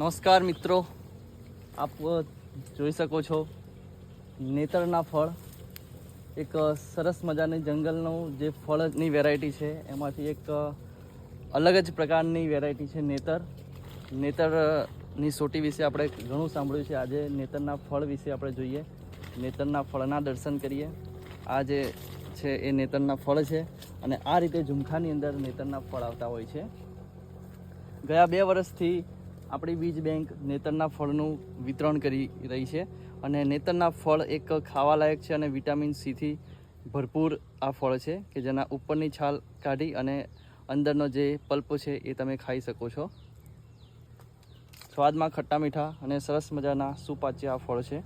નમસ્કાર મિત્રો. આપ જોઈ શકો છો. નેતરના ફળ. એક સરસ મજાની જંગલનું જે ફળની વેરાયટી છે, એમાંથી એક અલગ જ પ્રકારની વેરાયટી છે નેતર. નેતરની સોટી વિશે આપણે ઘણું સાંભળ્યું છે. આજે નેતરના ફળ વિશે આપણે જોઈએ. નેતરના ફળના દર્શન કરીએ. આ જે છે એ નેતરના ફળ છે અને આ રીતે ઝુમખાની અંદર નેતરના ફળ આવતા હોય છે. ગયા બે વર્ષથી આપણી બીજ બેંક નેતરના ફળનું વિતરણ કરી રહી છે અને નેતરના ફળ એક ખાવાલાયક છે અને વિટામિન સીથી ભરપૂર આ ફળ છે કે જેના ઉપરની છાલ કાઢી અને અંદરનો જે પલ્પ છે એ તમે ખાઈ શકો છો. સ્વાદમાં ખટ્ટા મીઠા અને સરસ મજાના સુપાચ્ય આ ફળ છે.